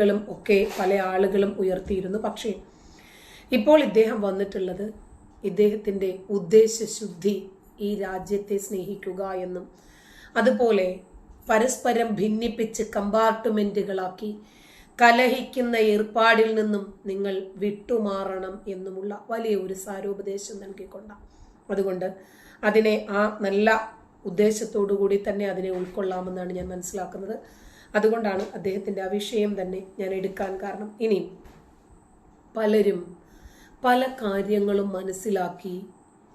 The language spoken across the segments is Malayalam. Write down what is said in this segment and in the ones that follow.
ഒക്കെ പല ആളുകളും ഉയർത്തിയിരുന്നു. പക്ഷേ ഇപ്പോൾ ഇദ്ദേഹം വന്നിട്ടുള്ളത് ഇദ്ദേഹത്തിന്റെ ഉദ്ദേശശുദ്ധി ഈ രാജ്യത്തെ സ്നേഹിക്കുക എന്നും അതുപോലെ പരസ്പരം ഭിന്നിപ്പിച്ച് കമ്പാർട്ട്മെന്റുകളാക്കി കലഹിക്കുന്ന ഏർപ്പാടിൽ നിന്നും നിങ്ങൾ വിട്ടുമാറണം എന്നുമുള്ള വലിയ ഒരു സാരോപദേശം നൽകിക്കൊണ്ടാണ് അതുകൊണ്ട് അതിനെ ആ നല്ല ഉദ്ദേശത്തോടു കൂടി തന്നെ അതിനെ ഉൾക്കൊള്ളാമെന്നാണ് ഞാൻ മനസ്സിലാക്കുന്നത്. അതുകൊണ്ടാണ് അദ്ദേഹത്തിന്റെ ആ വിഷയം തന്നെ ഞാൻ എടുക്കാൻ കാരണം. ഇനിയും പലരും പല കാര്യങ്ങളും മനസ്സിലാക്കി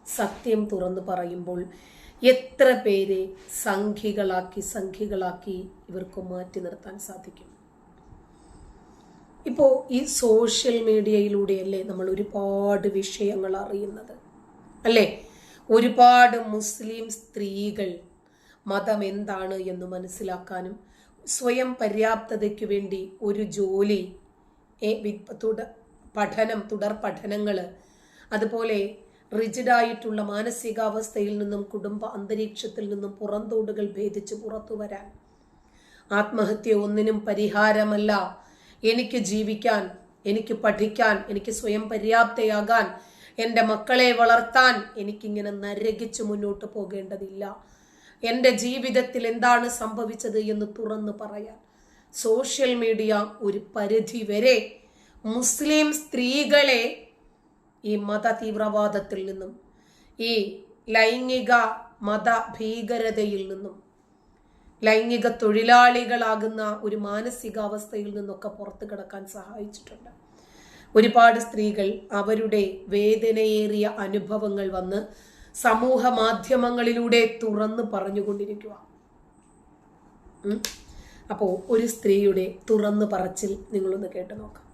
സത്യം തുറന്നു പറയുമ്പോൾ എത്ര പേരെ സംഖികളാക്കി സംഖ്യകളാക്കി ഇവർക്ക് മാറ്റി നിർത്താൻ സാധിക്കും. ഇപ്പോൾ ഈ സോഷ്യൽ മീഡിയയിലൂടെയല്ലേ നമ്മൾ ഒരുപാട് വിഷയങ്ങൾ അറിയുന്നത്? അല്ലേ? ഒരുപാട് മുസ്ലിം സ്ത്രീകൾ മതം എന്താണ് എന്ന് മനസ്സിലാക്കാനും സ്വയം പര്യാപ്തതയ്ക്ക് വേണ്ടി ഒരു ജോലി പഠനം തുടർ പഠനങ്ങൾ അതുപോലെ റിജിഡായിട്ടുള്ള മാനസികാവസ്ഥയിൽ നിന്നും കുടുംബ അന്തരീക്ഷത്തിൽ നിന്നും പുറന്തോടുകൾ ഭേദിച്ച് പുറത്തു വരാൻ. ആത്മഹത്യ ഒന്നിനും പരിഹാരമല്ല. എനിക്ക് ജീവിക്കാൻ എനിക്ക് പഠിക്കാൻ എനിക്ക് സ്വയം പര്യാപ്തയാകാൻ എന്റെ മക്കളെ വളർത്താൻ എനിക്കിങ്ങനെ നരകിച്ച് മുന്നോട്ട് പോകേണ്ടതില്ല. എന്റെ ജീവിതത്തിൽ എന്താണ് സംഭവിച്ചത് എന്ന് തുറന്നു പറയാം സോഷ്യൽ മീഡിയ ഒരു പരിധി വരെ മുസ്ലിം സ്ത്രീകളെ ഈ മത തീവ്രവാദത്തിൽ നിന്നും ഈ ലൈംഗിക മത ഭീകരതയിൽ നിന്നും ലൈംഗിക തൊഴിലാളികളാകുന്ന ഒരു മാനസികാവസ്ഥയിൽ നിന്നൊക്കെ പുറത്തു കിടക്കാൻ സഹായിച്ചിട്ടുണ്ട്. ഒരുപാട് സ്ത്രീകൾ അവരുടെ വേദനയേറിയ അനുഭവങ്ങൾ വന്ന് സമൂഹ മാധ്യമങ്ങളിലൂടെ തുറന്ന് പറഞ്ഞുകൊണ്ടിരിക്കുക അപ്പോൾ അപ്പോ ഒരു സ്ത്രീയുടെ തുറന്ന് പറച്ചിൽ നിങ്ങളൊന്ന് കേട്ടു നോക്കാം.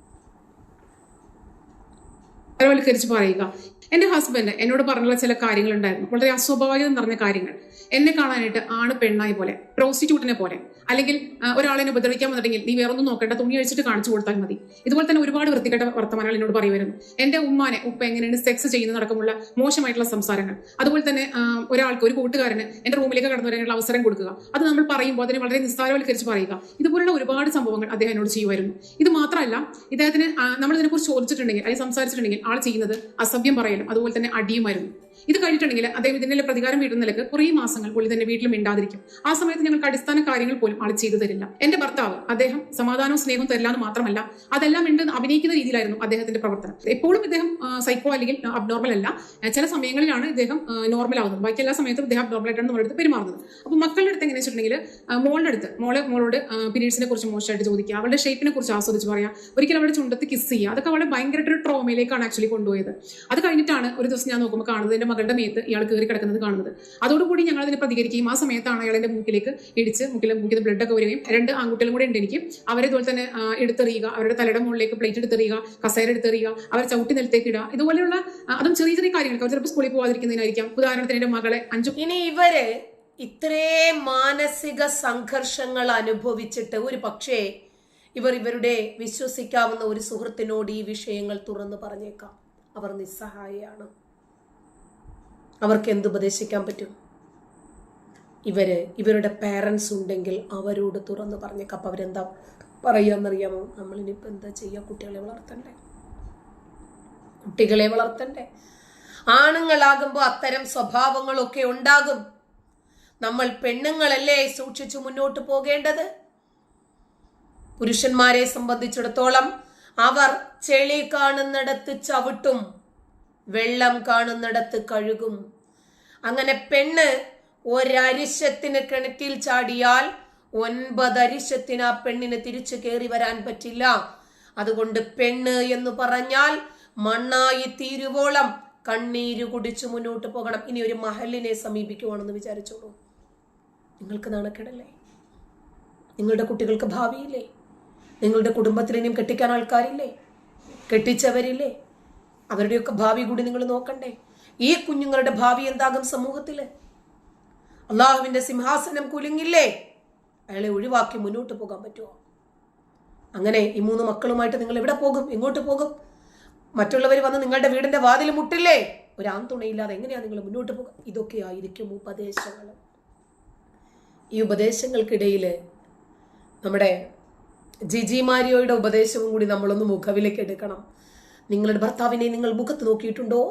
പരവൽക്കരിച്ച് പറയുക. എന്റെ ഹസ്ബൻഡ് എന്നോട് പറഞ്ഞുള്ള ചില കാര്യങ്ങൾ ഉണ്ടായിരുന്നു വളരെ അസ്വാഭാവികം നിറഞ്ഞ കാര്യങ്ങൾ. എന്നെ കാണാനായിട്ട് ആണ് പെണ്ണായി പോലെ പ്രോസ്റ്റിറ്റ്യൂട്ടിനെ പോലെ അല്ലെങ്കിൽ ഒരാളെ ഉപദ്രവിക്കാൻ വന്നിട്ടെങ്കിൽ നീ വേറൊന്നും നോക്കേണ്ട തുണി അഴിച്ചിട്ട് കാണിച്ചു കൊടുത്താൽ മതി. ഇതുപോലെ തന്നെ ഒരുപാട് വൃത്തികെട്ട വർത്തമാനങ്ങൾ എന്നോട് പറയുമായിരുന്നു. എന്റെ ഉമ്മാനെ ഉപ്പ എങ്ങനെയാണ് സെക്സ് ചെയ്യുന്ന അടക്കമുള്ള മോശമായിട്ടുള്ള സംസാരങ്ങൾ. അതുപോലെ തന്നെ ഒരാൾക്ക് ഒരു കൂട്ടുകാരന് എന്റെ റൂമിലേക്ക് കടന്നു വരാനുള്ള അവസരം കൊടുക്കുക. അത് നമ്മൾ പറയുമ്പോൾ അതിനെ വളരെ നിസ്താരവൽക്കരിച്ച് പറയുക. ഇതുപോലുള്ള ഒരുപാട് സംഭവങ്ങൾ അദ്ദേഹം എന്നോട് ചെയ്യുമായിരുന്നു. ഇത് മാത്രമല്ല ഇദ്ദേഹത്തിന് ഇതിനെക്കുറിച്ച് ചോദിച്ചിട്ടുണ്ടെങ്കിൽ അല്ലെങ്കിൽ സംസാരിച്ചിട്ടുണ്ടെങ്കിൽ ആൾ ചെയ്യുന്നത്. അസഭ്യം പറയലും അതുപോലെ തന്നെ അടിയുമായിരുന്നു. ഇത് കഴിഞ്ഞിട്ടുണ്ടെങ്കിൽ അദ്ദേഹം ഇതിനെല്ലാം പ്രതികാരം വീട്ടുന്ന നിലയ്ക്ക് കുറേ മാസങ്ങൾ പുള്ളി തന്നെ വീട്ടിൽ മിണ്ടാതിരിക്കും. ആ സമയത്ത് ഞങ്ങൾക്ക് അടിസ്ഥാന കാര്യങ്ങൾ പോലും ആൾ ചെയ്തു തരില്ല. എന്റെ ഭർത്താവ് അദ്ദേഹം സമാധാനവും സ്നേഹവും തരില്ല എന്ന് മാത്രമല്ല അതെല്ലാം ഉണ്ട് അഭിനയിക്കുന്ന രീതിയിലായിരുന്നു അദ്ദേഹത്തിന്റെ പ്രവർത്തനം. എപ്പോഴും ഇദ്ദേഹം സൈക്കോ അല്ലെങ്കിൽ അബ്നോർമൽ അല്ല. ചില സമയങ്ങളിലാണ് ഇദ്ദേഹം നോർമൽ ആവുന്നത്. ബാക്കി എല്ലാ സമയത്തും ഇദ്ദേഹം അബ്നോർമൽ ആയിട്ടാണ് നമ്മുടെ അടുത്ത് പെരുമാറുന്നത്. അപ്പോൾ മക്കളുടെ അടുത്ത് എങ്ങനെ വെച്ചിട്ടുണ്ടെങ്കിൽ മോളുടെ അടുത്ത് മോളെ മോളോട് പീരീഡ്സിനെ കുറിച്ച് മോശമായിട്ട് ചോദിക്കുക. അവളുടെ ഷേപ്പിനെ കുറിച്ച് ആസ്വദിച്ച് പറയാം. ഒരിക്കലും അവളുടെ ചുണ്ടത്ത് കിസ് ചെയ്യുക അതൊക്കെ അവളെ ഭയങ്കരമായിട്ട് ഒരു ട്രോമയിലേക്കാണ് ആക്ച്വലി കൊണ്ടുപോയത്. അത് കഴിഞ്ഞിട്ടാണ് ഒരു ദിവസം ഞാൻ നോക്കുമ്പോൾ കാണുന്നത് എന്റെ മകളുടെ മേത്ത് ഇയാൾ കയറി കിടക്കുന്നത് കാണുന്നത്. അതോടുകൂടി ഞങ്ങൾ അതിനെ പ്രതികരിക്കുകയും ആ സമയത്താണ് അയാൾ മൂക്കിലേക്ക് ഇടിച്ച് മൂക്കിലെ മൂക്കിൽ ബ്ലഡ് ഒക്കെ വരികയും രണ്ട് ആൺകുട്ടികളും കൂടെ ഉണ്ട് എനിക്ക്. അവരെ ഇതുപോലെ തന്നെ എടുത്തെറിയുക അവരുടെ തലയുടെ മുകളിലേക്ക് പ്ലേറ്റ് എടുത്തെറിയുക കസേര എടുത്തെറിയുക അവരെ ചവിട്ടി നിലത്തേക്ക് ഇടുക. ഇതുപോലെയുള്ള അതും ചെറിയ ചെറിയ കാര്യങ്ങൾ അവർ ചിലപ്പോൾ സ്കൂളിൽ പോകാതിരിക്കുന്നതിനായിരിക്കാം ഉദാഹരണത്തിന് എന്റെ മകളെ അഞ്ചു ഇനി ഇവർ ഇത്രേ മാനസിക സംഘർഷങ്ങൾ അനുഭവിച്ചിട്ട് ഒരു പക്ഷേ ഇവർ ഇവരുടെ വിശ്വസിക്കാവുന്ന ഒരു സുഹൃത്തിനോട് ഈ വിഷയങ്ങൾ തുറന്നു പറഞ്ഞേക്കാം. അവർ നിസ്സഹായയാണ്. അവർക്ക് എന്തുപദേശിക്കാൻ പറ്റും? ഇവർ ഇവരുടെ പേരൻസ് ഉണ്ടെങ്കിൽ അവരോട് തുറന്ന് പറഞ്ഞേക്കാം. അപ്പൊ അവരെന്താ പറയുകയെന്നറിയാമോ നമ്മളിനിപ്പോ എന്താ ചെയ്യുക കുട്ടികളെ വളർത്തണ്ടേ? കുട്ടികളെ വളർത്തണ്ടേ? ആണുങ്ങളാകുമ്പോൾ അത്തരം സ്വഭാവങ്ങളൊക്കെ ഉണ്ടാകും. നമ്മൾ പെണ്ണുങ്ങളല്ലേ സൂക്ഷിച്ചു മുന്നോട്ട് പോകേണ്ടത്? പുരുഷന്മാരെ സംബന്ധിച്ചിടത്തോളം അവർ ചെളി കാണുന്നിടത്ത് ചവിട്ടും. വെള്ളം കാണുന്നിടത്ത് കഴുകും. അങ്ങനെ പെണ്ണ് ഒരരിശത്തിന് കിണറ്റിൽ ചാടിയാൽ ഒൻപത് അരിശത്തിന് ആ പെണ്ണിന് തിരിച്ചു കയറി വരാൻ പറ്റില്ല. അതുകൊണ്ട് പെണ്ണ് എന്ന് പറഞ്ഞാൽ മണ്ണായി തീരുവോളം കണ്ണീര് കുടിച്ചു മുന്നോട്ട് പോകണം. ഇനി ഒരു മഹലിനെ സമീപിക്കുവാണെന്ന് വിചാരിച്ചോളൂ. നിങ്ങൾക്ക് നാണക്കേടല്ലേ? നിങ്ങളുടെ കുട്ടികൾക്ക് ഭാവിയില്ലേ? നിങ്ങളുടെ കുടുംബത്തിൽ ഇനിയും കെട്ടിക്കാൻ ആൾക്കാരില്ലേ? കെട്ടിച്ചവരില്ലേ? അവരുടെയൊക്കെ ഭാവി കൂടി നിങ്ങൾ നോക്കണ്ടേ? ഈ കുഞ്ഞുങ്ങളുടെ ഭാവി എന്താകും സമൂഹത്തിൽ അള്ളാഹുവിന്റെ സിംഹാസനം കുലുങ്ങില്ലേ? അയാളെ ഒഴിവാക്കി മുന്നോട്ട് പോകാൻ പറ്റുമോ? അങ്ങനെ ഈ മൂന്ന് മക്കളുമായിട്ട് നിങ്ങൾ എവിടെ പോകും? എങ്ങോട്ട് പോകും? മറ്റുള്ളവർ വന്ന് നിങ്ങളുടെ വീടിന്റെ വാതിൽ മുട്ടില്ലേ? ഒരു ആൺതുണയില്ലാതെ എങ്ങനെയാ നിങ്ങൾ മുന്നോട്ട് പോകുക ഇതൊക്കെ ആയിരിക്കും ഉപദേശങ്ങൾ ഈ ഉപദേശങ്ങൾക്കിടയിൽ നമ്മുടെ ജിജി മാരിയോയുടെ ഉപദേശവും കൂടി നമ്മളൊന്ന് മുഖവിലേക്ക് എടുക്കണം. നിങ്ങളുടെ ഭർത്താവിനെ നിങ്ങൾ മുഖത്ത് നോക്കിയിട്ടുണ്ടോ?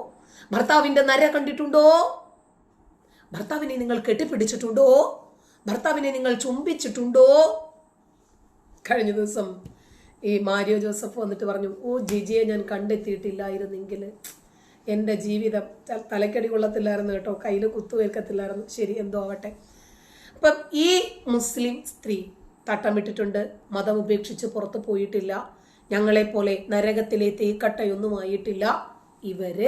ഭർത്താവിന്റെ നര കണ്ടിട്ടുണ്ടോ? ഭർത്താവിനെ നിങ്ങൾ കെട്ടിപ്പിടിച്ചിട്ടുണ്ടോ? ഭർത്താവിനെ നിങ്ങൾ ചുംബിച്ചിട്ടുണ്ടോ? കഴിഞ്ഞ ദിവസം ഈ മാരിയോ ജോസഫ് വന്നിട്ട് പറഞ്ഞു ഓ ജിജിയെ ഞാൻ കണ്ടെത്തിയിട്ടില്ലായിരുന്നെങ്കിൽ എന്റെ ജീവിതം തലക്കടി കൊള്ളത്തില്ലായിരുന്നു കേട്ടോ കയ്യിൽ കുത്തുവേൽക്കത്തില്ലായിരുന്നു ശരി എന്തോ ആവട്ടെ. അപ്പം ഈ മുസ്ലിം സ്ത്രീ തട്ടമിട്ടിട്ടുണ്ട് മതം ഉപേക്ഷിച്ച് പുറത്തു പോയിട്ടില്ല. ഞങ്ങളെപ്പോലെ നരകത്തിലെ തീക്കട്ടയൊന്നും ആയിട്ടില്ല ഇവർ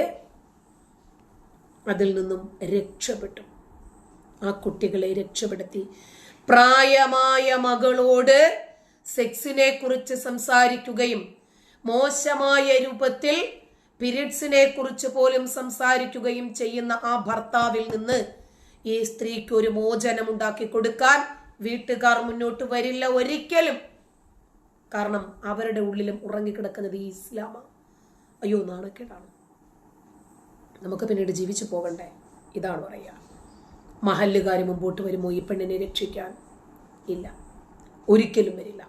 അതിൽ നിന്നും രക്ഷപ്പെട്ടു. ആ കുട്ടികളെ രക്ഷപ്പെടുത്തി. പ്രായമായ മകളോട് സെക്സിനെ കുറിച്ച് സംസാരിക്കുകയും മോശമായ രൂപത്തിൽ പിരിഡ്സിനെ കുറിച്ച് പോലും സംസാരിക്കുകയും ചെയ്യുന്ന ആ ഭർത്താവിൽ നിന്ന് ഈ സ്ത്രീക്ക് ഒരു മോചനം ഉണ്ടാക്കി കൊടുക്കാൻ വീട്ടുകാർ മുന്നോട്ട് വരില്ല. ഒരിക്കലും കാരണം അവരുടെ ഉള്ളിലും ഉറങ്ങിക്കിടക്കുന്നത് ഈ ഇസ്ലാമാണ് അയ്യോ നാണക്കേടാണ്. നമുക്ക് പിന്നീട് ജീവിച്ചു പോകണ്ടേ? ഇതാണ് പറയുക. മഹല്ലുകാർ മുമ്പോട്ട് വരുമോ ഈ പെണ്ണിനെ രക്ഷിക്കാൻ? ഇല്ല. ഒരിക്കലും വരില്ല.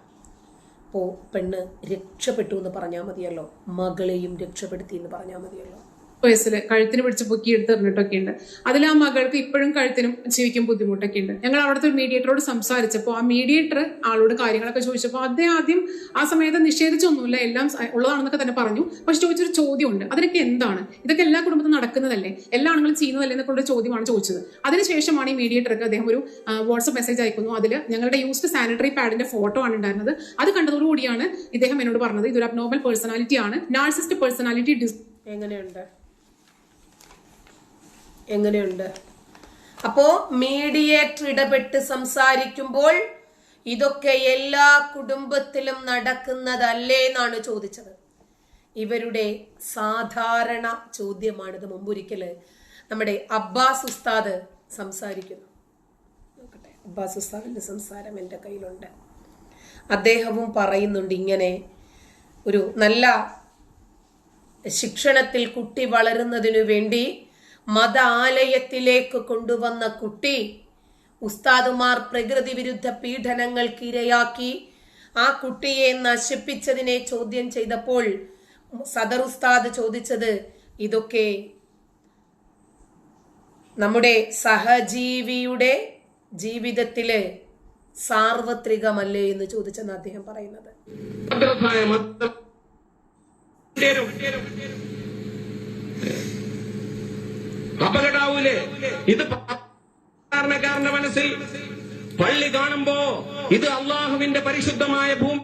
അപ്പോൾ പെണ്ണ് രക്ഷപ്പെട്ടു എന്ന് പറഞ്ഞാൽ മതിയല്ലോ. മകളെയും രക്ഷപ്പെടുത്തി എന്ന് പറഞ്ഞാൽ മതിയല്ലോ. വയസ്സിൽ കഴുത്തിന് പിടിച്ച് പൊക്കി എടുത്തെറിഞ്ഞിട്ടൊക്കെ ഉണ്ട്. അതിൽ ആ മകൾക്ക് ഇപ്പോഴും കഴുത്തിനും ജീവിക്കും ബുദ്ധിമുട്ടൊക്കെ ഉണ്ട്. ഞങ്ങൾ അവിടുത്തെ ഒരു മീഡിയേറ്ററോട് സംസാരിച്ചപ്പോൾ ആ മീഡിയേറ്റർ ആളോട് കാര്യങ്ങളൊക്കെ ചോദിച്ചപ്പോൾ അദ്ദേഹം ആദ്യം ആ സമയത്ത് നിഷേധിച്ചൊന്നുമില്ല എല്ലാം ഉള്ളതാണെന്നൊക്കെ തന്നെ പറഞ്ഞു. പക്ഷെ ചോദിച്ചൊരു ചോദ്യമുണ്ട്. അതിനൊക്കെ എന്താണ്? ഇതൊക്കെ എല്ലാ കുടുംബത്തിലും നടക്കുന്നതല്ലേ? എല്ലാ ആണുങ്ങളും ചെയ്യുന്നതല്ലേ എന്നൊക്കെ ചോദ്യമാണ് ചോദിച്ചത്. അതിനുശേഷമാണ് ഈ മീഡിയേറ്റർക്ക് അദ്ദേഹം ഒരു വാട്സപ്പ് മെസ്സേജ് അയക്കുന്നു. അതിൽ ഞങ്ങളുടെ യൂസ്ഡ് സാനിറ്ററി പാഡിന്റെ ഫോട്ടോ ആണ് ഉണ്ടായിരുന്നത്. അത് കണ്ടതോടുകൂടിയാണ് ഇദ്ദേഹം എന്നോട് പറഞ്ഞത്. ഇതൊരു അബ്നോർമൽ പേഴ്സണാലിറ്റി ആണ്. നാർസിസ്റ്റ് പേഴ്സണാലിറ്റി എങ്ങനെയുണ്ട്? എങ്ങനെയുണ്ട്? അപ്പോ മീഡിയേറ്റർ ഇടപെട്ട് സംസാരിക്കുമ്പോൾ ഇതൊക്കെ എല്ലാ കുടുംബത്തിലും നടക്കുന്നതല്ലേ എന്നാണ് ചോദിച്ചത്. ഇവരുടെ സാധാരണ ചോദ്യമാണിത് മുമ്പൊരിക്കൽ നമ്മുടെ അബ്ബാസ് ഉസ്താദ് സംസാരിക്കുന്നു. നോക്കട്ടെ അബ്ബാസ് ഉസ്താദിന്റെ സംസാരം എന്റെ കയ്യിലുണ്ട്. അദ്ദേഹവും പറയുന്നുണ്ട് ഇങ്ങനെ ഒരു നല്ല ശിക്ഷണത്തിൽ കുട്ടി വളരുന്നതിനു വേണ്ടി മത ആലയത്തിലേക്ക് കൊണ്ടുവന്ന കുട്ടി ഉസ്താദുമാർ പ്രകൃതി വിരുദ്ധ പീഡനങ്ങൾക്ക് ഇരയാക്കി ആ കുട്ടിയെ നശിപ്പിച്ചതിനെ ചോദ്യം ചെയ്തപ്പോൾ സദർ ഉസ്താദ് ചോദിച്ചത് ഇതൊക്കെ നമ്മുടെ സഹജീവിയുടെ ജീവിതത്തിൽ സാർവത്രികമല്ലേ എന്ന് ചോദിച്ചെന്ന് അദ്ദേഹം പറയുന്നത്. അപകടാവൂലേ? ഇത് സാധാരണക്കാരന്റെ മനസ്സിൽ പള്ളി കാണുമ്പോ ഇത് അള്ളാഹുവിന്റെ പരിശുദ്ധമായ ഭൂമി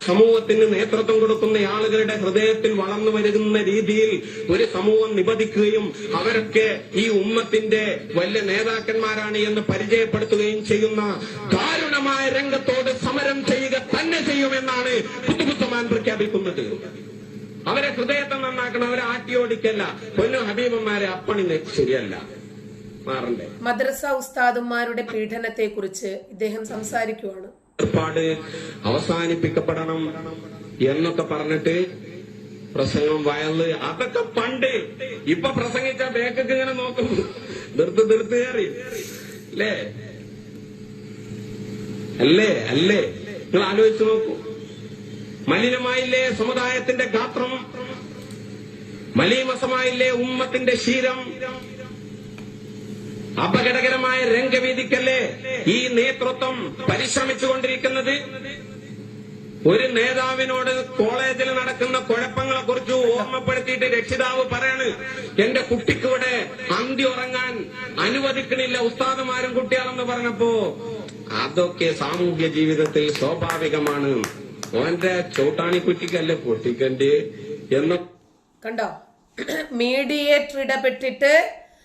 സമൂഹത്തിന് നേതൃത്വം കൊടുക്കുന്ന ആളുകളുടെ ഹൃദയത്തിൽ വളർന്നു വരുന്ന രീതിയിൽ ഒരു സമൂഹം നിബദിക്കുകയും അവരൊക്കെ ഈ ഉമ്മത്തിന്റെ വലിയ നേതാക്കന്മാരാണ് എന്ന് പരിചയപ്പെടുത്തുകയും ചെയ്യുന്ന ദാരുണമായ രംഗത്തോട് സമരം ചെയ്യുക തന്നെ ചെയ്യുമെന്നാണ് കുത്തുകുത്തമാൻ പ്രഖ്യാപിക്കുന്നത്. അവരെ ഹൃദയത്തെ നന്നാക്കണം അവരെ ആട്ടിയോടിക്കല്ല പൊന്നു ഹബീബന്മാരെ അപ്പണി ശരിയല്ല. മാറണ്ടേ? മദ്രസ ഉസ്താദുമാരുടെ പീഡനത്തെ കുറിച്ച് ഇദ്ദേഹം സംസാരിക്കുവാണ്. ഏർപ്പാട് അവസാനിപ്പിക്കപ്പെടണം എന്നൊക്കെ പറഞ്ഞിട്ട് പ്രസംഗം വയൽ അതൊക്കെ പണ്ട്. ഇപ്പൊ പ്രസംഗിച്ച ബേക്കൊക്കെ ഇങ്ങനെ നോക്കും. നിർത്ത് നിർത്ത് കയറി. അല്ലേ? അല്ലേ? അല്ലേ? നിങ്ങൾ ആലോചിച്ച് നോക്കൂ. മലിനമായില്ലേ സമുദായത്തിന്റെ ഗാത്രം? മലീമസമായില്ലേ ഉമ്മത്തിന്റെ ശീലം? അപകടകരമായ രംഗവേദിക്കല്ലേ ഈ നേതൃത്വം പരിശ്രമിച്ചുകൊണ്ടിരിക്കുന്നത്? ഒരു നേതാവിനോട് കോളേജിൽ നടക്കുന്ന കുഴപ്പങ്ങളെ കുറിച്ച് ഓർമ്മപ്പെടുത്തിയിട്ട് രക്ഷിതാവ് പറയാണ് എന്റെ കുട്ടിക്കിവിടെ അന്തി ഉറങ്ങാൻ അനുവദിക്കണില്ല ഉസ്താദുമാരും കുട്ടികളെന്ന് പറഞ്ഞപ്പോ അതൊക്കെ സാമൂഹ്യ ജീവിതത്തിൽ സ്വാഭാവികമാണ്. ഓന്റെ ചോട്ടാണിക്കുറ്റിക്കല്ലേ പൊട്ടിക്കണ്ടേ എന്ന് കണ്ടോ? മീഡിയേറ്റർ ഇടപെട്ടിട്ട്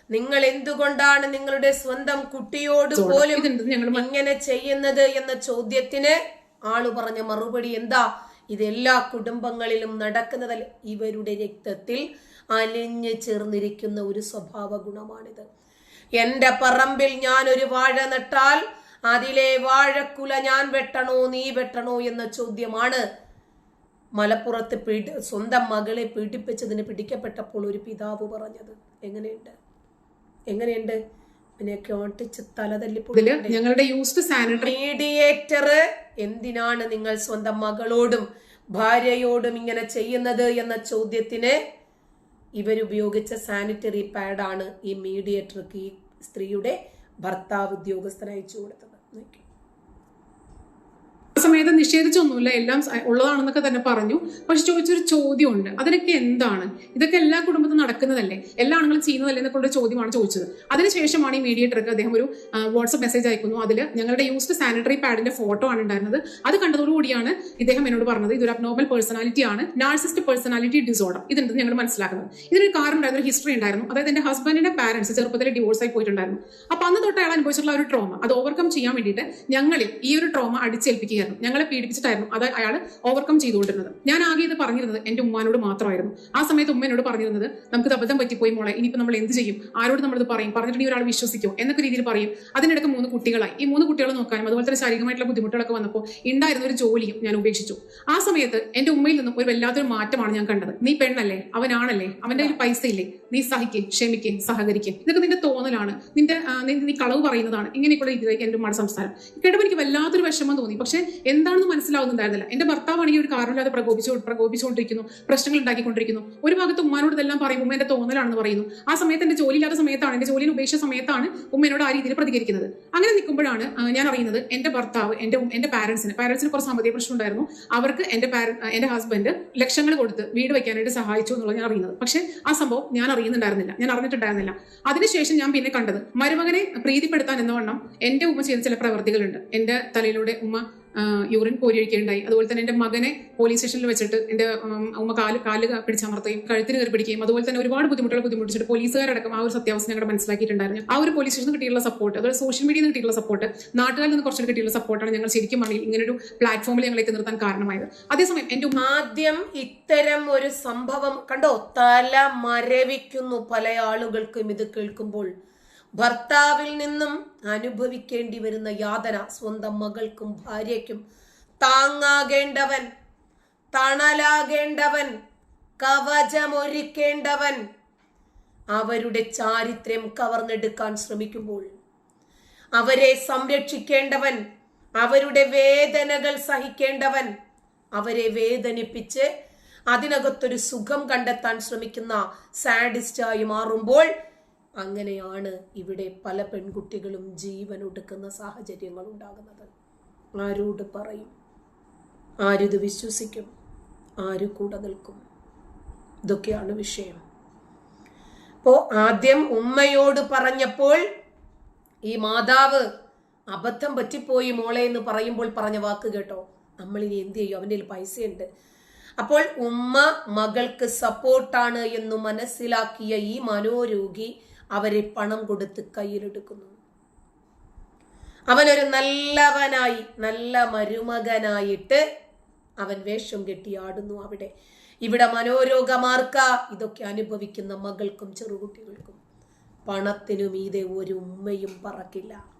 നിങ്ങൾ എന്തുകൊണ്ടാണ് നിങ്ങളുടെ സ്വന്തം കുട്ടിയോട് പോലും ഇങ്ങനെ ചെയ്യുന്നത് എന്ന ചോദ്യത്തിന് ആൾ പറഞ്ഞ മറുപടി എന്താ? ഇത് എല്ലാ കുടുംബങ്ങളിലും നടക്കുന്നതല്ല ഇവരുടെ രക്തത്തിൽ അലിഞ്ഞു ചേർന്നിരിക്കുന്ന ഒരു സ്വഭാവ ഗുണമാണിത് എന്റെ പറമ്പിൽ ഞാൻ ഒരു വാഴ നട്ടാൽ അതിലെ വാഴക്കുല ഞാൻ വെട്ടണോ നീ വെട്ടണോ എന്ന ചോദ്യമാണ്. മലപ്പുറത്ത് പീഡി സ്വന്തം മകളെ പീഡിപ്പിച്ചതിന് പിടിക്കപ്പെട്ടപ്പോൾ ഒരു പിതാവ് പറഞ്ഞത്. എങ്ങനെയുണ്ട്? എങ്ങനെയുണ്ട്? ഇതിനെയൊക്കെ ഓട്ടിച്ച് തല ഇതിൽ ഞങ്ങളുടെ യൂസ്ഡ് സാനിറ്ററി മീഡിയേറ്റർ എന്തിനാണ് നിങ്ങൾ സ്വന്തം മകളോടും ഭാര്യയോടും ഇങ്ങനെ ചെയ്യുന്നത് എന്ന ചോദ്യത്തിന് ഇവരുപയോഗിച്ച സാനിറ്ററി പാഡാണ് ഈ മീഡിയേറ്റർക്ക് ഈ സ്ത്രീയുടെ ഭർത്താവ് ഉദ്യോഗസ്ഥനയച്ചു കൊടുത്തത്. നോക്കൂ. സമയത്ത് നിഷേധിച്ചൊന്നുമില്ല. എല്ലാം ഉള്ളതാണെന്നൊക്കെ തന്നെ പറഞ്ഞു. പക്ഷെ ചോദിച്ചൊരു ചോദ്യമുണ്ട്. അതിനൊക്കെ എന്താണ്? ഇതൊക്കെ എല്ലാ കുടുംബത്തിലും നടക്കുന്നതല്ലേ? എല്ലാ ആണുങ്ങളും ചെയ്യുന്നതല്ലേ എന്നൊക്കെ ഒരു ചോദ്യമാണ് ചോദിച്ചത്. അതിനുശേഷമാണ് ഈ മീഡിയേറ്റർക്ക് അദ്ദേഹം ഒരു വാട്സ്ആപ്പ് മെസ്സേജ് അയക്കുന്നു. അതിൽ ഞങ്ങളുടെ യൂസ്ഡ് സാനിറ്ററി പാഡിന്റെ ഫോട്ടോ ആണ് ഉണ്ടായിരുന്നത്. അത് കണ്ടതോടുകൂടിയാണ് ഇദ്ദേഹം എന്നോട് പറഞ്ഞത്. ഇതൊരു അബ്നോർമൽ പേഴ്സണാലിറ്റി ആണ്. നാർസിസ്റ്റ് പേഴ്സണാലിറ്റി ഡിസോർഡർ ഇതുണ്ട് ഞങ്ങൾ മനസ്സിലാക്കുന്നത് ഇതിനൊരു കാരണം ഉണ്ടായിരുന്നു. ഹിസ്റ്ററി ഉണ്ടായിരുന്നു. അതായത് എന്റെ ഹസ്ബൻഡിന്റെ പാരന്റ്സ് ചെറുപ്പത്തിൽ ഡിവോഴ്സ് ആയി പോയിട്ടുണ്ടായിരുന്നു. അപ്പൊ അന്ന് തൊട്ട് അയാൾ അനുഭവിച്ചിട്ടുള്ള ഒരു ട്രോമ അത് ഓവർകം ചെയ്യാൻ വേണ്ടിയിട്ട് ഞങ്ങളിൽ ഈ ഒരു ട്രോമ അടിച്ചേൽപ്പിക്കുകയായിരുന്നു ഞങ്ങളെ പീഡിപ്പിച്ചിട്ടായിരുന്നു അത് അയാൾ ഓവർകം ചെയ്തുകൊണ്ടിരുന്നത്. ഞാൻ ആകെ ഇത് പറഞ്ഞിരുന്നത് എന്റെ ഉമ്മാനോട് മാത്രമായിരുന്നു. ആ സമയത്ത് ഉമ്മ എന്നോട് പറഞ്ഞിരുന്നത് നമുക്ക് അബദ്ധം പറ്റിപ്പോയി മോളെ ഇനിയിപ്പോൾ നമ്മൾ എന്ത് ചെയ്യും? ആരോട് നമ്മളിത് പറയും? പറഞ്ഞിട്ടുണ്ടെങ്കിൽ ഒരാൾ വിശ്വസിക്കും? എന്നൊക്കെ രീതിയിൽ പറയും. അതിനിടയ്ക്ക് മൂന്ന് കുട്ടികളായി. ഈ മൂന്ന് കുട്ടികളെ നോക്കാനും അതുപോലെ തന്നെ ശാരീരികമായിട്ടുള്ള ബുദ്ധിമുട്ടുകളൊക്കെ വന്നപ്പോൾ ഉണ്ടായിരുന്ന ഒരു ജോലിയും ഞാൻ ഉപേക്ഷിച്ചു. ആ സമയത്ത് എന്റെ ഉമ്മയിൽ നിന്നും ഒരു വല്ലാത്തൊരു മാറ്റമാണ് ഞാൻ കണ്ടത്. നീ പെണ്ണല്ലേ? അവനാണല്ലേ അവന്റെ ഒരു പൈസ ഇല്ലേ? നീ സഹിക്കും ക്ഷമിക്കും സഹകരിക്കും. ഇതൊക്കെ നിന്റെ തോന്നലാണ്. നിന്റെ നീ കളവ് പറയുന്നതാണ്. ഇങ്ങനെയൊക്കെയുള്ള രീതിയിലേക്ക് എന്റെ ഉമ്മയുടെ സംസാരം. കേട്ടപ്പോൾ എനിക്ക് വല്ലാത്തൊരു വിഷമം തോന്നി. പക്ഷെ എന്താണെന്ന് മനസ്സിലാവുന്നുണ്ടായിരുന്നില്ല. എന്റെ ഭർത്താവാണെങ്കിൽ ഒരു കാരണമില്ലാതെ പ്രകോപിച്ചു പ്രകോപിച്ചുകൊണ്ടിരിക്കുന്നു പ്രശ്നങ്ങൾ ഉണ്ടാക്കിക്കൊണ്ടിരിക്കുന്നു. ഒരു ഭാഗത്ത് ഉമ്മാനോട് ഇതെല്ലാം പറയും ഉമ്മ എന്റെ തോന്നലാണെന്ന് പറയുന്നു. ആ സമയത്ത് എന്റെ ജോലിയില്ലാത്ത സമയത്താണ് എന്റെ ജോലിയിൽ ഉപേക്ഷിച്ച സമയത്താണ് ഉമ്മ എന്നോട് ആ രീതിയിൽ പ്രതികരിക്കുന്നത്. അങ്ങനെ നിൽക്കുമ്പോഴാണ് ഞാൻ അറിയുന്നത് എന്റെ ഭർത്താവ് എന്റെ എന്റെ പാരന്റ്സിന് പാരന്റ്സിന് കുറച്ച് സാമ്പത്തിക പ്രശ്നം ഉണ്ടായിരുന്നു. അവർക്ക് എന്റെ പാര എന്റെ ഹസ്ബൻഡ് ലക്ഷങ്ങൾ കൊടുത്ത് വീട് വെക്കാനായിട്ട് സഹായിച്ചു എന്നുള്ളത് ഞാൻ അറിയുന്നത്. പക്ഷെ ആ സംഭവം ഞാൻ അറിയുന്നുണ്ടായിരുന്നില്ല. ഞാൻ അറിഞ്ഞിട്ടുണ്ടായിരുന്നില്ല. അതിനുശേഷം ഞാൻ പിന്നെ കണ്ടത് മരുമകനെ പ്രീതിപ്പെടുത്താൻ എന്നവണ്ണം എന്റെ ഉമ്മ ചെയ്ത ചില പ്രവർത്തികളുണ്ട്. എന്റെ തലയിലൂടെ ഉമ്മ യൂറിൻ കോരിയൊഴിക്കുകയുണ്ടായി അതുപോലെ തന്നെ എന്റെ മകനെ പോലീസ് സ്റ്റേഷനിൽ വെച്ചിട്ട് എന്റെ ഉമ്മ കാൽ കാൽ പിടിച്ചമർത്തുകയും കഴുത്തിന് കയറി പിടിക്കുകയും അതുപോലെ തന്നെ ഒരുപാട് ബുദ്ധിമുട്ടുകൾ ബുദ്ധിമുട്ടിച്ചിട്ട് പോലീസുകാരടക്കം ആ ഒരു സത്യാവസ്ഥ ഞങ്ങളുടെ മനസ്സിലാക്കിയിട്ടുണ്ടായിരുന്നു. ആ ഒരു പോലീസ് സ്റ്റേഷനിൽ കിട്ടിയുള്ള സപ്പോർട്ട് അതുപോലെ സോഷ്യൽ മീഡിയയിൽ നിന്ന് കിട്ടിയുള്ള സപ്പോർട്ട് നാട്ടുകാരിൽ നിന്ന് കുറച്ചുകൂടി കിട്ടിയുള്ള സപ്പോർട്ടാണ് ഞങ്ങൾ ശരിക്കും പറഞ്ഞാൽ ഇങ്ങനൊരു പ്ലാറ്റ്ഫോമിൽ ഞങ്ങളെ നിർത്താൻ കാരണമായത്. അതേസമയം എന്റെ ആദ്യം ഇത്തരം ഒരു സംഭവം കണ്ടോ? തല മരവിക്കുന്നു പല ആളുകൾക്കും ഇത് കേൾക്കുമ്പോൾ. ഭർത്താവിൽ നിന്നും അനുഭവിക്കേണ്ടി വരുന്ന യാതന സ്വന്തം മകൾക്കും ഭാര്യയ്ക്കും. താങ്ങാകേണ്ടവൻ തണലാകേണ്ടവൻ കവചമൊരുക്കേണ്ടവൻ. അവരുടെ ചാരിത്രം കവർന്നെടുക്കാൻ ശ്രമിക്കുമ്പോൾ അവരെ സംരക്ഷിക്കേണ്ടവൻ അവരുടെ വേദനകൾ സഹിക്കേണ്ടവൻ. അവരെ വേദനിപ്പിച്ച് അതിനകത്തൊരു സുഖം കണ്ടെത്താൻ ശ്രമിക്കുന്ന സാഡിസ്റ്റായി മാറുമ്പോൾ അങ്ങനെയാണ് ഇവിടെ പല പെൺകുട്ടികളും ജീവൻ ഒടുക്കുന്ന സാഹചര്യങ്ങൾ ഉണ്ടാകുന്നത്. ആരോട് പറയും? ആരിത് വിശ്വസിക്കും? ആര് കൂടെ നിൽക്കും? ഇതൊക്കെയാണ് വിഷയം. അപ്പോ ആദ്യം ഉമ്മയോട് പറഞ്ഞപ്പോൾ ഈ മാതാവ് അബദ്ധം പറ്റിപ്പോയി മോളെ എന്ന് പറയുമ്പോൾ പറഞ്ഞ വാക്ക് കേട്ടോ. നമ്മൾ ഇനി എന്ത് ചെയ്യും? അവന്റെ കയ്യിൽ പൈസയുണ്ട്. അപ്പോൾ ഉമ്മ മകൾക്ക് സപ്പോർട്ടാണ് എന്ന് മനസ്സിലാക്കിയ ഈ മനോരോഗി അവരെ പണം കൊടുത്ത് കയ്യിലെടുക്കുന്നു. അവനൊരു നല്ലവനായി നല്ല മരുമകനായിട്ട് അവൻ വേഷം കെട്ടി ആടുന്നു അവിടെ. ഇവിടെ മനോരോഗമാർക്ക ഇതൊക്കെ അനുഭവിക്കുന്ന മകൾക്കും ചെറുകുട്ടികൾക്കും. പണത്തിനു മീതെ ഒരു ഉമ്മയും പറക്കില്ല.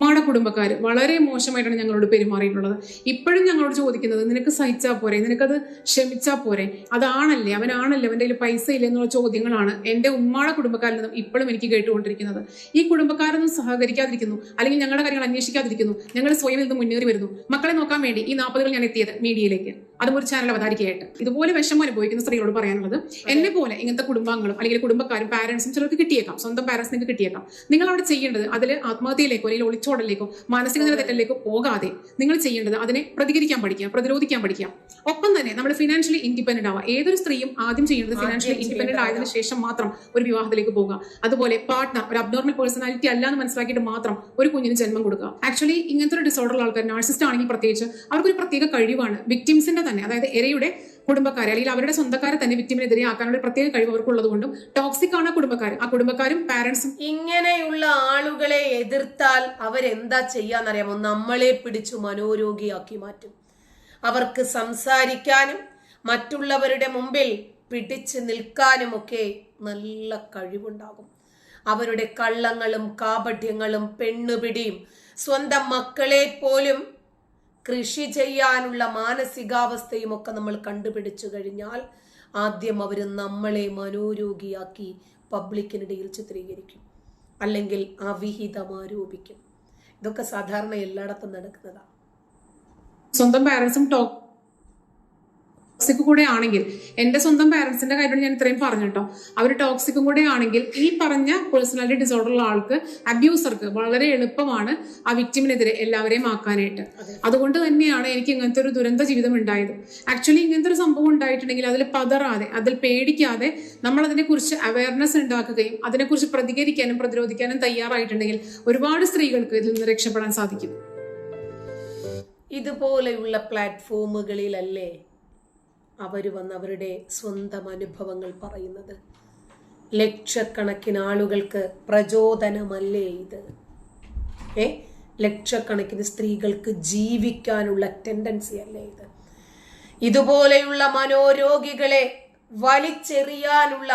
ഉമ്മയുടെ കുടുംബക്കാർ വളരെ മോശമായിട്ടാണ് ഞങ്ങളോട് പെരുമാറിയിട്ടുള്ളത്. ഇപ്പോഴും ഞങ്ങളോട് ചോദിക്കുന്നത് നിനക്ക് സഹിച്ചാൽ പോരെ? നിനക്കത് ക്ഷമിച്ചാൽ പോരെ? അതാണല്ലേ? അവനാണല്ലേ? അവന്റെ കയ്യിൽ പൈസ ഇല്ല? എന്നുള്ള ചോദ്യങ്ങളാണ് എന്റെ ഉമ്മാടെ കുടുംബക്കാരിൽ നിന്നും ഇപ്പോഴും എനിക്ക് കേട്ടുകൊണ്ടിരിക്കുന്നത്. ഈ കുടുംബക്കാരൊന്നും സഹകരിക്കാതിരിക്കുന്നു. അല്ലെങ്കിൽ ഞങ്ങളുടെ കാര്യങ്ങൾ അന്വേഷിക്കാതിരിക്കുന്നു. ഞങ്ങൾ സ്വയം ഇത് മുന്നേറി വരുന്നു. മക്കളെ നോക്കാൻ വേണ്ടി ഈ നാൽപ്പതുകൾ ഞാൻ എത്തിയത് മീഡിയയിലേക്ക്. അതും ഒരു ചാനൽ അവതാരികയായിട്ട്. ഇതുപോലെ വിഷമം അനുഭവിക്കുന്ന സ്ത്രീകളോട് പറയാനുള്ളത് എന്നെ പോലെ ഇങ്ങനത്തെ കുടുംബങ്ങളും അല്ലെങ്കിൽ കുടുംബക്കാരും പാരന്റ്സും ചിലർക്ക് കിട്ടിയേക്കാം സ്വന്തം പാരന്റ്സ് നിങ്ങൾക്ക് കിട്ടിയേക്കാം. നിങ്ങൾ അവിടെ ചെയ്യേണ്ടത് അതിൽ ആത്മഹത്യയിലേക്കോ അല്ലെങ്കിൽ ഒളിച്ചോടലേക്കോ മാനസിക നില തെറ്റലിലേക്കോ പോകാതെ നിങ്ങൾ ചെയ്യേണ്ടത് അതിനെ പ്രതികരിക്കാൻ പഠിക്കുക പ്രതിരോധിക്കാൻ പഠിക്കുക. ഒപ്പം തന്നെ നമ്മൾ ഫിനാൻഷ്യലി ഇൻഡിപെൻഡന്റ് ആവുക. ഏതൊരു സ്ത്രീയും ആദ്യം ചെയ്യേണ്ടത് ഫിനാൻഷ്യലി ഇൻഡിപെൻഡന്റ് ആയതിനു ശേഷം മാത്രം ഒരു വിവാഹത്തിലേക്ക് പോകുക. അതുപോലെ പാർട്ട്ണർ ഒരു അബ്നോർമൽ പേഴ്സണാലിറ്റി അല്ല എന്ന് മനസ്സിലാക്കിയിട്ട് മാത്രം ഒരു കുഞ്ഞിന് ജന്മം കൊടുക്കുക. ആക്ച്വലി ഇങ്ങനത്തെ ഒരു ഡിസോർഡർ ആൾക്കാർ നാർസിസ്റ്റ് ആണെങ്കിൽ പ്രത്യേകിച്ച് അവർക്കൊരു പ്രത്യേക കഴിവാണ്. വിക്ടിംസിന്റെ തന്നെ. അതായത് എരയുടെ കുടുംബക്കാരെ അല്ലെങ്കിൽ അവരുടെ സ്വന്തക്കാരെ തന്നെ വിക്ടിമിനെതിരെ ആക്കാനുള്ള പ്രത്യേക കഴിവ് അവർക്കുള്ളത് കൊണ്ടും ടോക്സിക് ആണ് ആ കുടുംബക്കാർ. ആ കുടുംബക്കാരും പാരന്റ്സും ഇങ്ങനെയുള്ള ആളുകളെ എതിർത്താൽ അവരെന്താ ചെയ്യാന്നറിയാമോ? നമ്മളെ പിടിച്ചു മനോരോഗിയാക്കി മാറ്റും. അവർക്ക് സംസാരിക്കാനും മറ്റുള്ളവരുടെ മുമ്പിൽ പിടിച്ചു നിൽക്കാനുമൊക്കെ നല്ല കഴിവുണ്ടാകും. അവരുടെ കള്ളങ്ങളും കാപഢ്യങ്ങളും പെണ്ണുപിടിയും സ്വന്തം മക്കളെ പോലും കൃഷി ചെയ്യാനുള്ള മാനസികാവസ്ഥയും ഒക്കെ നമ്മൾ കണ്ടുപിടിച്ചു കഴിഞ്ഞാൽ ആദ്യം അവർ നമ്മളെ മനോരോഗിയാക്കി പബ്ലിക്കിനിടയിൽ ചിത്രീകരിക്കും. അല്ലെങ്കിൽ അവിഹിതം ആരോപിക്കും ഇതൊക്കെ സാധാരണ എല്ലായിടത്തും നടക്കുന്നതാണ് സ്വന്തം പാരന്റ്സും ടോക്സിക് കൂടെ ആണെങ്കിൽ എന്റെ സ്വന്തം പാരന്റ്സിന്റെ കാര്യമാണ് ഞാൻ ഇത്രയും പറഞ്ഞു കേട്ടോ അവർ ടോക്സിക്കും കൂടെ ആണെങ്കിൽ ഈ പറഞ്ഞ പേഴ്സണാലിറ്റി ഡിസോർഡർ ഉള്ള ആൾക്ക് അബ്യൂസർക്ക് വളരെ എളുപ്പമാണ് ആ വിക്ടിമിനെതിരെ എല്ലാവരെയും ആക്കാനായിട്ട്. അതുകൊണ്ട് തന്നെയാണ് എനിക്ക് ഇങ്ങനത്തെ ഒരു ദുരന്ത ജീവിതം ഉണ്ടായത്. ആക്ച്വലി ഇങ്ങനത്തെ ഒരു സംഭവം ഉണ്ടായിട്ടുണ്ടെങ്കിൽ അതിൽ പതറാതെ അതിൽ പേടിക്കാതെ നമ്മൾ അതിനെക്കുറിച്ച് അവയർനെസ് ഉണ്ടാക്കുകയും അതിനെക്കുറിച്ച് പ്രതികരിക്കാനും പ്രതിരോധിക്കാനും തയ്യാറായിട്ടുണ്ടെങ്കിൽ ഒരുപാട് സ്ത്രീകൾക്ക് ഇതിൽ നിന്ന് രക്ഷപ്പെടാൻ സാധിക്കും. ഇതുപോലെയുള്ള പ്ലാറ്റ്ഫോമുകളിലല്ലേ അവർ വന്നവരുടെ സ്വന്തം അനുഭവങ്ങൾ പറയുന്നത്. ലക്ഷക്കണക്കിന് ആളുകൾക്ക് പ്രചോദനമല്ലേ ഇത്? ഏ? ലക്ഷക്കണക്കിന് സ്ത്രീകൾക്ക് ജീവിക്കാനുള്ള ടെൻഡൻസി അല്ലേ ഇത്? ഇതുപോലെയുള്ള മനോരോഗികളെ വലിച്ചെറിയാനുള്ള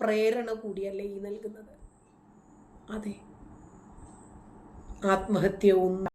പ്രേരണ കൂടിയല്ലേ ഈ നൽകുന്നത്? അതെ. ആത്മഹത്യ ഒന്ന്